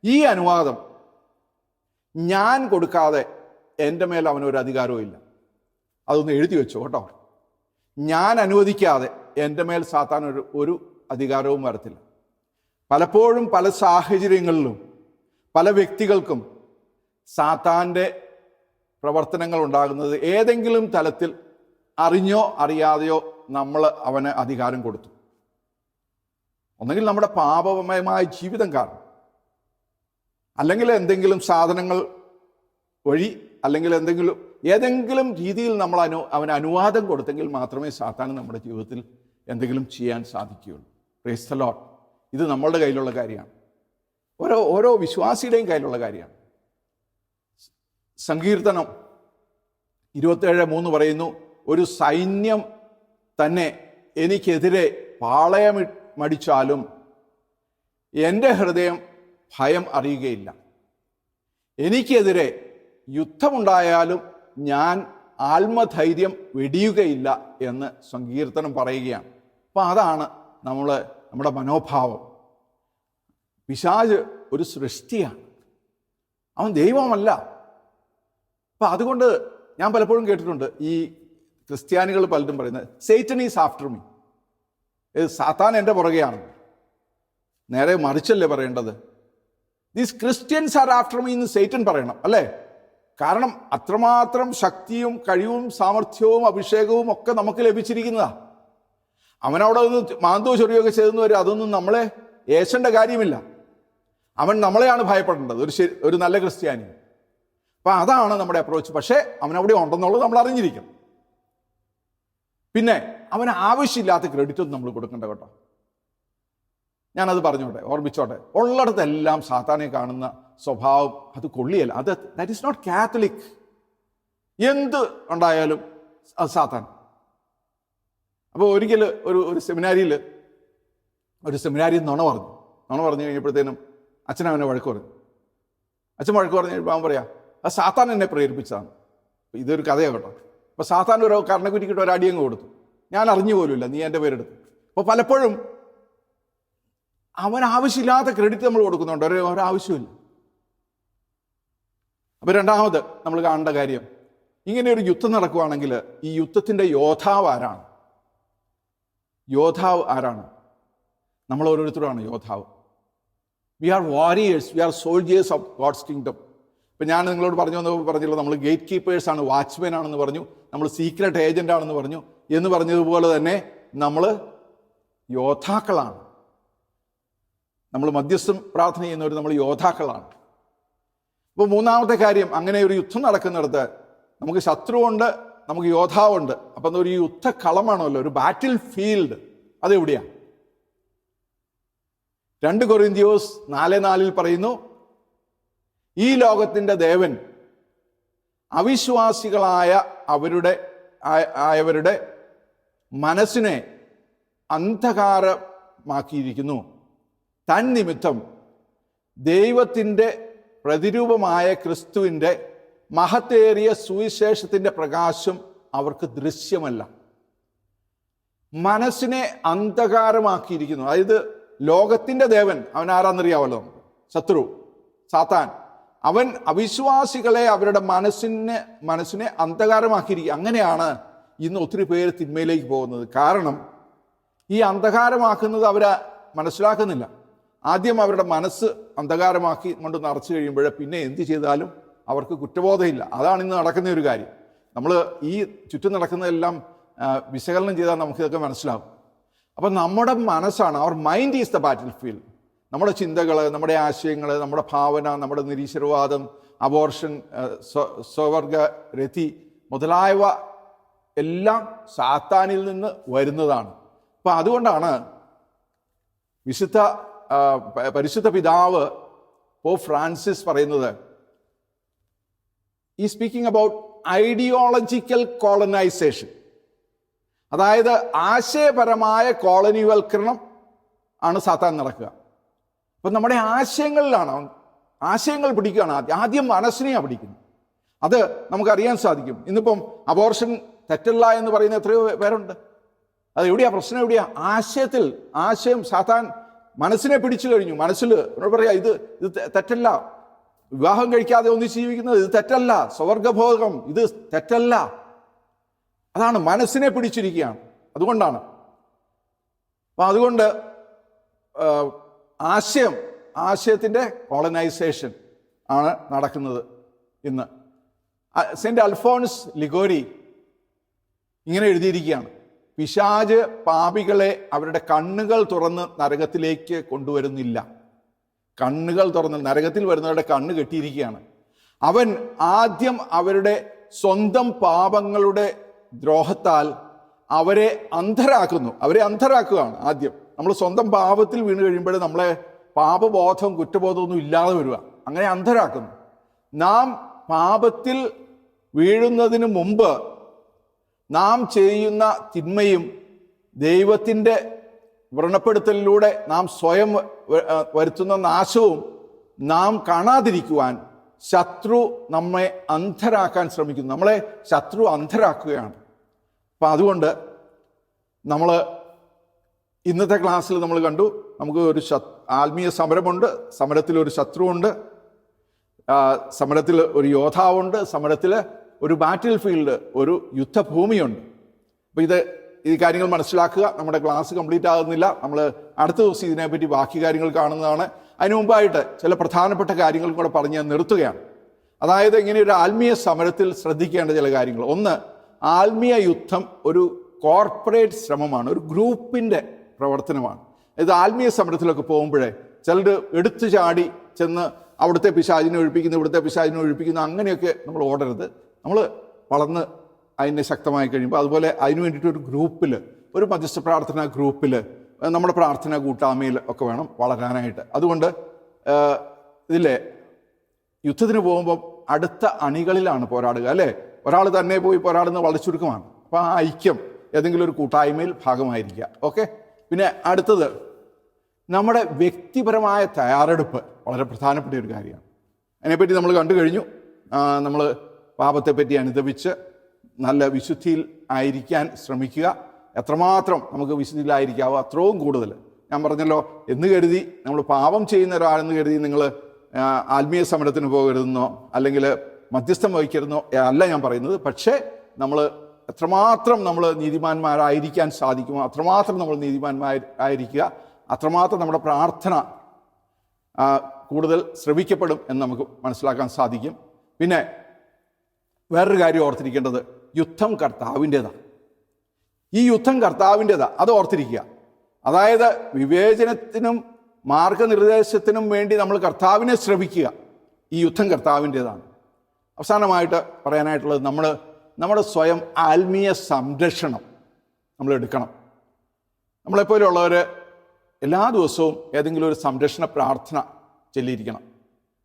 ഈ അനുവാദം ഞാൻ കൊടുക്കാതെ എന്റെ മേൽ അവനൊരു അധികാരവും ഇല്ല. അതൊന്ന് എഴുതി വെച്ചു കേട്ടോ. ഞാൻ അനുവദിക്കാതെ എന്റെ മേൽ സാത്താൻ ഒരു ഒരു അധികാരവും വരത്തില്ല. പലപ്പോഴും പല സാഹചര്യങ്ങളിലും പല വ്യക്തികൾക്കും സാത്താന്റെ പ്രവർത്തനങ്ങൾ ഉണ്ടാകുന്നത് ഏതെങ്കിലും തലത്തിൽ അറിഞ്ഞോ അറിയാതെയോ നമ്മൾ അവന് അധികാരം കൊടുത്തു. ഒന്നെങ്കിൽ നമ്മുടെ പാപമയമായ ജീവിതം കാരണം. അല്ലെങ്കിൽ എന്തെങ്കിലും സാധനങ്ങൾ വഴി അല്ലെങ്കിൽ എന്തെങ്കിലും ഏതെങ്കിലും രീതിയിൽ നമ്മൾ അനു അവന് അനുവാദം കൊടുത്തെങ്കിൽ മാത്രമേ സാത്താൻ നമ്മുടെ ജീവിതത്തിൽ എന്തെങ്കിലും ചെയ്യാൻ സാധിക്കുകയുള്ളൂ. പ്രേസ്തലോട്ട് ഇത് നമ്മളുടെ കയ്യിലുള്ള കാര്യമാണ്. ഓരോ ഓരോ വിശ്വാസിയുടെയും കയ്യിലുള്ള കാര്യമാണ്. സങ്കീർത്തനം ഇരുപത്തേഴ് മൂന്ന് പറയുന്നു ഒരു സൈന്യം തന്നെ എനിക്കെതിരെ പാളയമി മടിച്ചാലും എന്റെ ഹൃദയം ഭയം അറിയുകയില്ല. എനിക്കെതിരെ യുദ്ധമുണ്ടായാലും ഞാൻ ആത്മധൈര്യം വെടിയുകയില്ല എന്ന് സങ്കീർത്തനം പറയുകയാണ്. അപ്പം അതാണ് നമ്മൾ നമ്മുടെ മനോഭാവം. പിശാജ് ഒരു സൃഷ്ടിയാണ്. അവൻ ദൈവമല്ല. അപ്പം അതുകൊണ്ട് ഞാൻ പലപ്പോഴും കേട്ടിട്ടുണ്ട് ഈ ക്രിസ്ത്യാനികൾ പലരും പറയുന്നത് സേറ്റൻ ഈസ് ആഫ്റ്റർ മീ സാത്താൻ എന്റെ പുറകെയാണ്. നേരെ മറിച്ചല്ലേ പറയേണ്ടത്? These Christians are after me എന്ന് സേറ്റൻ പറയണം അല്ലേ? കാരണം അത്രമാത്രം ശക്തിയും കഴിവും സാമർഥ്യവും അഭിഷേകവും ഒക്കെ നമുക്ക് ലഭിച്ചിരിക്കുന്നതാ. അവനവിടെ ഒന്ന് മാന്തോ ചൊറിയൊക്കെ ചെയ്തെന്ന് വരും അതൊന്നും നമ്മളെ ഏശേണ്ട കാര്യമില്ല. അവൻ നമ്മളെയാണ് ഭയപ്പെടേണ്ടത്. ഒരു ശരി ഒരു നല്ല ക്രിസ്ത്യാനി. അപ്പം അതാണ് നമ്മുടെ അപ്രോച്ച് പക്ഷേ അവൻ അവിടെ ഉണ്ടെന്നുള്ളത് നമ്മൾ അറിഞ്ഞിരിക്കണം പിന്നെ അവന് ആവശ്യമില്ലാത്ത ക്രെഡിറ്റ് ഒന്നും നമ്മൾ കൊടുക്കണ്ട കേട്ടോ. ഞാനത് പറഞ്ഞോട്ടെ ഓർമ്മിച്ചോട്ടെ. ഉള്ളിടത്തെല്ലാം സാത്താനെ കാണുന്ന സ്വഭാവം അത് കൊള്ളിയല്ല. അത് ദാറ്റ് ഈസ് നോട്ട് കാത്തലിക് എന്ത് ഉണ്ടായാലും അത് സാത്താൻ. അപ്പോൾ ഒരിക്കൽ ഒരു ഒരു സെമിനാരിയിൽ ഒരു സെമിനാരിയിൽ നുണ പറഞ്ഞു. നുണ പറഞ്ഞു കഴിഞ്ഞപ്പോഴത്തേനും അച്ഛൻ അവനെ വഴക്ക് പറഞ്ഞു. അച്ഛൻ വഴക്ക് പറഞ്ഞു കഴിയുമ്പോൾ അവൻ പറയാം അത് സാത്താൻ എന്നെ പ്രേരിപ്പിച്ചതാണ്. ഇതൊരു കഥയാണ് കേട്ടോ. അപ്പോൾ സാത്താൻ ഒരു കർണക്കുറ്റിക്കിട്ട് ഒരു അടിയങ്ങ് കൊടുത്തു. ഞാൻ അറിഞ്ഞു പോലുമില്ല നീ എന്റെ പേരെടുത്തു. അപ്പോൾ പലപ്പോഴും അവൻ ആവശ്യമില്ലാത്ത ക്രെഡിറ്റ് നമ്മൾ കൊടുക്കുന്നുണ്ട്. ഒരു ഒരാവശ്യമില്ല അപ്പോൾ രണ്ടാമത് നമ്മൾ കാണേണ്ട കാര്യം ഇങ്ങനെ ഒരു യുദ്ധം നടക്കുവാണെങ്കിൽ ഈ യുദ്ധത്തിന്റെ യോദ്ധാവ് ആരാണ്? യോദ്ധാവ് ആരാണ്? നമ്മൾ ഓരോരുത്തരുമാണ് യോദ്ധാവ്. We are warriors we are soldiers of God's kingdom ഇപ്പം ഞാൻ നിങ്ങളോട് പറഞ്ഞു എന്ന് പറഞ്ഞല്ലോ നമ്മൾ ഗേറ്റ് കീപ്പേഴ്സാണ് വാച്ച്മാൻ ആണെന്ന് പറഞ്ഞു നമ്മൾ സീക്രട്ട് ഏജന്റ് ആണെന്ന് പറഞ്ഞു എന്ന് പറഞ്ഞതുപോലെ തന്നെ നമ്മൾ യോദ്ധാക്കളാണ്. നമ്മൾ മധ്യസ്ഥം പ്രാർത്ഥന ചെയ്യുന്നവർ നമ്മൾ യോദ്ധാക്കളാണ്. അപ്പോൾ മൂന്നാമത്തെ കാര്യം അങ്ങനെ ഒരു യുദ്ധം നടക്കുന്നിടത്ത് നമുക്ക് ശത്രുവുണ്ട് നമുക്ക് യോദ്ധാവുണ്ട്. അപ്പം ഒരു യുദ്ധക്കളമാണല്ലോ ഒരു ബാറ്റിൽ ഫീൽഡ് അതെവിടെയാണ്? രണ്ട് കൊറിന്തിയോസ് നാല് നാലിൽ പറയുന്നു ഈ ലോകത്തിന്റെ ദേവൻ അവിശ്വാസികളായ അവരുടെ ആയവരുടെ മനസ്സിനെ അന്ധകാരമാക്കിയിരിക്കുന്നു. തൻ നിമിത്തം ദൈവത്തിന്റെ പ്രതിരൂപമായ ക്രിസ്തുവിന്റെ മഹത്തേറിയ സുവിശേഷത്തിന്റെ പ്രകാശം അവർക്ക് ദൃശ്യമല്ല. മനസ്സിനെ അന്ധകാരമാക്കിയിരിക്കുന്നു. അതായത് ലോകത്തിന്റെ ദേവൻ അവൻ ആരാന്നറിയാവല്ലോ? ശത്രു സാത്താൻ. അവൻ അവിശ്വാസികളെ അവരുടെ മനസ്സിനെ മനസ്സിനെ അന്ധകാരമാക്കിയിരിക്കുക അങ്ങനെയാണ് ഇന്ന് ഒത്തിരി പേര് തിന്മയിലേക്ക് പോകുന്നത്. കാരണം ഈ അന്ധകാരമാക്കുന്നത് അവർ മനസ്സിലാക്കുന്നില്ല. ആദ്യം അവരുടെ മനസ്സ് അന്ധകാരമാക്കി കൊണ്ട് നിറച്ചു കഴിയുമ്പോൾ പിന്നെ എന്ത് ചെയ്താലും അവർക്ക് കുറ്റബോധമില്ല. അതാണ് ഇന്ന് നടക്കുന്ന ഒരു കാര്യം. നമ്മൾ ഈ ചുറ്റും നടക്കുന്നതെല്ലാം വിശകലനം ചെയ്താൽ നമുക്കിതൊക്കെ മനസ്സിലാവും അപ്പം നമ്മുടെ മനസ്സാണ് അവർ mind is the battlefield നമ്മുടെ ചിന്തകൾ നമ്മുടെ ആശയങ്ങൾ നമ്മുടെ ഭാവന നമ്മുടെ നിരീശ്വരവാദം അബോർഷൻ സ്വവർഗ രതി മുതലായവ എല്ലാം സാത്താനിൽ നിന്ന് വരുന്നതാണ്. അപ്പം അതുകൊണ്ടാണ് വിശുദ്ധ പരിശുദ്ധ പിതാവ് പോ ഫ്രാൻസിസ് പറയുന്നത് ഈ സ്പീക്കിംഗ് അബൌട്ട് ഐഡിയോളജിക്കൽ കോളനൈസേഷൻ അതായത് ആശയപരമായ കോളനിവൽക്കരണം ആണ് സാത്താൻ നടക്കുക. അപ്പം നമ്മുടെ ആശയങ്ങളിലാണ് ആശയങ്ങൾ പിടിക്കുകയാണ് ആദ്യം. ആദ്യം മനസ്സിനെയാണ് പിടിക്കുന്നത്. അത് നമുക്കറിയാൻ സാധിക്കും. ഇന്നിപ്പം അബോർഷൻ തെറ്റല്ല എന്ന് പറയുന്ന എത്രയോ പേരുണ്ട്. അത് എവിടെയാ? പ്രശ്നം എവിടെയാ? ആശയത്തിൽ ആശയം സാധാരണ മനസ്സിനെ പിടിച്ചു കഴിഞ്ഞു. മനസ്സിൽ പറയാ ഇത് ഇത് തെറ്റല്ല. വിവാഹം കഴിക്കാതെ ഒന്നിച്ച് ജീവിക്കുന്നത് ഇത് തെറ്റല്ല. സ്വർഗഭോഗം ഇത് തെറ്റല്ല. അതാണ് മനസ്സിനെ പിടിച്ചിരിക്കുകയാണ്. അതുകൊണ്ടാണ്. അപ്പം അതുകൊണ്ട് ആശയം ആശയത്തിന്റെ കോളനൈസേഷൻ ആണ് നടക്കുന്നത് ഇന്ന്. സെന്റ് അൽഫോൺസ് ലിഗോരി ഇങ്ങനെ എഴുതിയിരിക്കുകയാണ്. പിശാജ് പാപികളെ അവരുടെ കണ്ണുകൾ തുറന്ന് നരകത്തിലേക്ക് കൊണ്ടുവരുന്നില്ല. കണ്ണുകൾ തുറന്ന് നരകത്തിൽ വരുന്നവരുടെ കണ്ണ് കെട്ടിയിരിക്കുകയാണ്. അവൻ ആദ്യം അവരുടെ സ്വന്തം പാപങ്ങളുടെ ദ്രോഹത്താൽ അവരെ അന്ധരാക്കുന്നു. അവരെ അന്ധരാക്കുകയാണ് ആദ്യം. നമ്മൾ സ്വന്തം പാപത്തിൽ വീണ് കഴിയുമ്പോൾ നമ്മളെ പാപബോധവും കുറ്റബോധമൊന്നും ഇല്ലാതെ വരിക. അങ്ങനെ അന്ധരാക്കുന്നു. നാം പാപത്തിൽ വീഴുന്നതിന് മുമ്പ് നാം ചെയ്യുന്ന തിന്മയും ദൈവത്തിന്റെ വ്രണപ്പെടുത്തലിലൂടെ നാം സ്വയം വരുത്തുന്ന നാശവും നാം കാണാതിരിക്കുവാൻ ശത്രു നമ്മെ അന്ധരാക്കാൻ ശ്രമിക്കുന്നു. നമ്മളെ ശത്രു അന്ധരാക്കുകയാണ്. അപ്പം അതുകൊണ്ട് നമ്മൾ ഇന്നത്തെ ക്ലാസ്സിൽ നമ്മൾ കണ്ടു നമുക്ക് ഒരു ആത്മീയ സമരമുണ്ട് സമരത്തിൽ ഒരു ശത്രുവുണ്ട് സമരത്തിൽ ഒരു യോദ്ധാവുണ്ട് സമരത്തിൽ ഒരു ബാറ്റിൽ ഫീൽഡ് ഒരു യുദ്ധഭൂമിയുണ്ട്. അപ്പോൾ ഇത് ഈ കാര്യങ്ങൾ മനസ്സിലാക്കുക. നമ്മുടെ ക്ലാസ് കംപ്ലീറ്റ് ആകുന്നില്ല. നമ്മൾ അടുത്ത ദിവസം ഇതിനെപ്പറ്റി ബാക്കി കാര്യങ്ങൾ കാണുന്നതാണ്. അതിനു മുമ്പായിട്ട് ചില പ്രധാനപ്പെട്ട കാര്യങ്ങൾ കൂടെ പറഞ്ഞ് ഞാൻ നിർത്തുകയാണ്. അതായത് ഇങ്ങനെ ഒരു ആത്മീയ സമരത്തിൽ ശ്രദ്ധിക്കേണ്ട ചില കാര്യങ്ങൾ. ഒന്ന് ആത്മീയ യുദ്ധം ഒരു കോർപ്പറേറ്റ് ശ്രമമാണ് ഒരു ഗ്രൂപ്പിന്റെ പ്രവർത്തനമാണ്. ഇത് ആത്മീയ സമരത്തിലൊക്കെ പോകുമ്പോഴേ ചിലർ എടുത്തു ചാടി ചെന്ന് അവിടുത്തെ പിശാചിനെ ഒഴിപ്പിക്കുന്നു ഇവിടുത്തെ പിശാചിനെ ഒഴിപ്പിക്കുന്നു അങ്ങനെയൊക്കെ നമ്മൾ ഓടരുത്. നമ്മൾ വളർന്ന് അതിനെ ശക്തമായി കഴിയുമ്പോൾ അതുപോലെ അതിനു വേണ്ടിയിട്ട് ഒരു ഗ്രൂപ്പിൽ ഒരു മധ്യസ്ഥ പ്രാർത്ഥനാ ഗ്രൂപ്പിൽ നമ്മുടെ പ്രാർത്ഥന കൂട്ടായ്മയിൽ ഒക്കെ വേണം വളരാനായിട്ട്. അതുകൊണ്ട് ഇതിലെ യുദ്ധത്തിന് പോകുമ്പോൾ അടുത്ത അണികളിലാണ് പോരാടുക അല്ലേ? ഒരാൾ തന്നെ പോയി പോരാടുന്ന വളരെ അപ്പോൾ ആ ഐക്യം ഏതെങ്കിലും ഒരു കൂട്ടായ്മയിൽ ഭാഗമായിരിക്കുക. ഓക്കെ? പിന്നെ അടുത്തത് നമ്മുടെ വ്യക്തിപരമായ തയ്യാറെടുപ്പ് വളരെ പ്രധാനപ്പെട്ട ഒരു കാര്യമാണ്. അതിനെപ്പറ്റി നമ്മൾ കണ്ടു കഴിഞ്ഞു. നമ്മൾ പാപത്തെപ്പറ്റി അനുദപിച്ച് നല്ല വിശുദ്ധിയിൽ ആയിരിക്കാൻ ശ്രമിക്കുക. എത്രമാത്രം നമുക്ക് വിശുദ്ധിയിലായിരിക്കാവോ അത്രയും കൂടുതൽ. ഞാൻ പറഞ്ഞല്ലോ എന്ന് കരുതി നമ്മൾ പാപം ചെയ്യുന്ന ഒരാളെന്ന് കരുതി നിങ്ങൾ ആത്മീയ സമരത്തിന് പോകരുതെന്നോ അല്ലെങ്കിൽ മധ്യസ്ഥം വഹിക്കരുതെന്നോ അല്ല ഞാൻ പറയുന്നത്. പക്ഷേ നമ്മൾ എത്രമാത്രം നമ്മൾ നീതിമാന്മാരായിരിക്കാൻ സാധിക്കുമോ അത്രമാത്രം നമ്മൾ നീതിമാന്മാരായിരിക്കുക അത്രമാത്രം നമ്മുടെ പ്രാർത്ഥന കൂടുതൽ ശ്രവിക്കപ്പെടും എന്ന് നമുക്ക് മനസ്സിലാക്കാൻ സാധിക്കും. പിന്നെ വേറൊരു കാര്യം ഓർത്തിരിക്കേണ്ടത് യുദ്ധം കർത്താവിന്റേതാണ്. ഈ യുദ്ധം കർത്താവിന്റേതാണ് അത് ഓർത്തിരിക്കുക. അതായത് വിവേചനത്തിനും മാർഗനിർദ്ദേശത്തിനും വേണ്ടി നമ്മൾ കർത്താവിനെ ശ്രമിക്കുക ഈ യുദ്ധം കർത്താവിന്റേതാണ്. അവസാനമായിട്ട് പറയാനായിട്ടുള്ളത് നമ്മൾ നമ്മുടെ സ്വയം ആത്മീയ സംരക്ഷണം നമ്മൾ എടുക്കണം. നമ്മളെപ്പോലെയുള്ളവർ എല്ലാ ദിവസവും ഏതെങ്കിലും ഒരു സംരക്ഷണ പ്രാർത്ഥന ചൊല്ലിയിരിക്കണം.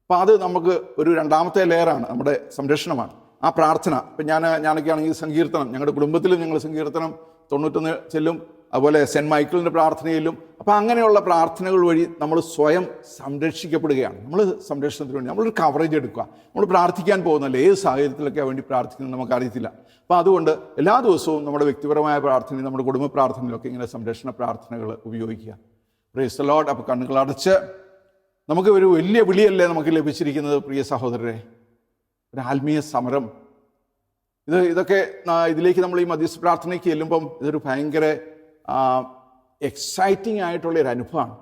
അപ്പോൾ അത് നമുക്ക് ഒരു രണ്ടാമത്തെ ലെയറാണ് നമ്മുടെ സംരക്ഷണമാണ്. ആ പ്രാർത്ഥന. ഇപ്പം ഞാൻ ഞാനൊക്കെ ആണെങ്കിൽ സങ്കീർത്തനം. ഞങ്ങളുടെ കുടുംബത്തിലും ഞങ്ങൾ സങ്കീർത്തനം തൊണ്ണൂറ്റൊന്ന് ചെല്ലും. അതുപോലെ സെന്റ് മൈക്കിളിന്റെ പ്രാർത്ഥനയിലും അപ്പോൾ അങ്ങനെയുള്ള പ്രാർത്ഥനകൾ വഴി നമ്മൾ സ്വയം സംരക്ഷിക്കപ്പെടുകയാണ്. നമ്മൾ സംരക്ഷണത്തിന് വേണ്ടി നമ്മളൊരു കവറേജ് എടുക്കുക. നമ്മൾ പ്രാർത്ഥിക്കാൻ പോകുന്നില്ല ഏത് സാഹചര്യത്തിലൊക്കെ വേണ്ടി പ്രാർത്ഥിക്കുന്നത് നമുക്കറിയത്തില്ല. അപ്പോൾ അതുകൊണ്ട് എല്ലാ ദിവസവും നമ്മുടെ വ്യക്തിപരമായ പ്രാർത്ഥനയും നമ്മുടെ കുടുംബ പ്രാർത്ഥനയിലൊക്കെ ഇങ്ങനെ സംരക്ഷണ പ്രാർത്ഥനകൾ ഉപയോഗിക്കുക. പ്രേസ് ലോഡ് അപ്പോൾ കണ്ണുകൾ അടച്ച് നമുക്ക് ഒരു വലിയ വിളിയല്ലേ നമുക്ക് ലഭിച്ചിരിക്കുന്നത് പ്രിയ സഹോദരരെ? ഒരു ആത്മീയ സമരം. ഇത് ഇതൊക്കെ ഇതിലേക്ക് നമ്മൾ ഈ മധ്യസ്ഥ പ്രാർത്ഥനയ്ക്ക് ചെല്ലുമ്പം ഇതൊരു ഭയങ്കര എക്സൈറ്റിംഗ് ആയിട്ടുള്ള ഒരു അനുഭവമാണ്.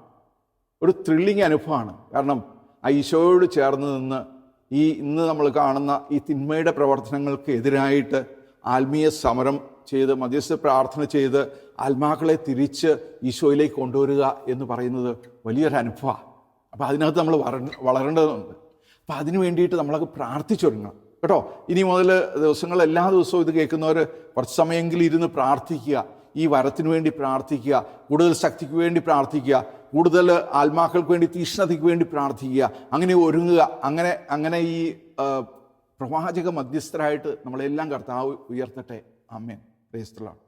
ഒരു ത്രില്ലിംഗ് അനുഭവമാണ്. കാരണം ആ ഈശോയോട് ചേർന്ന് നിന്ന് ഈ ഇന്ന് നമ്മൾ കാണുന്ന ഈ തിന്മയുടെ പ്രവർത്തനങ്ങൾക്ക് എതിരായിട്ട് ആത്മീയ സമരം ചെയ്ത് മധ്യസ്ഥ പ്രാർത്ഥന ചെയ്ത് ആത്മാക്കളെ തിരിച്ച് ഈശോയിലേക്ക് കൊണ്ടുവരിക എന്ന് പറയുന്നത് വലിയൊരു അനുഭവമാണ്. അപ്പോൾ അതിനകത്ത് നമ്മൾ വളരേണ്ടതുണ്ട്. അപ്പോൾ അതിന് വേണ്ടിയിട്ട് നമ്മളൊക്കെ പ്രാർത്ഥിച്ചൊരുങ്ങണം. കേട്ടോ? ഇനി മുതൽ ദിവസങ്ങൾ എല്ലാ ദിവസവും ഇത് കേൾക്കുന്നവർ കുറച്ച് സമയമെങ്കിലും ഇരുന്ന് പ്രാർത്ഥിക്കുക. ഈ വരത്തിന് വേണ്ടി പ്രാർത്ഥിക്കുക കൂടുതൽ ശക്തിക്ക് വേണ്ടി പ്രാർത്ഥിക്കുക കൂടുതൽ ആത്മാക്കൾക്ക് വേണ്ടി തീഷ്ണതയ്ക്ക് വേണ്ടി പ്രാർത്ഥിക്കുക അങ്ങനെ ഒരുങ്ങുക അങ്ങനെ അങ്ങനെ ഈ പ്രവാചക മധ്യസ്ഥരായിട്ട് നമ്മളെല്ലാം കർത്താവ് ഉയർത്തട്ടെ. അമ്മേൻ പ്രേസ്തലാണ്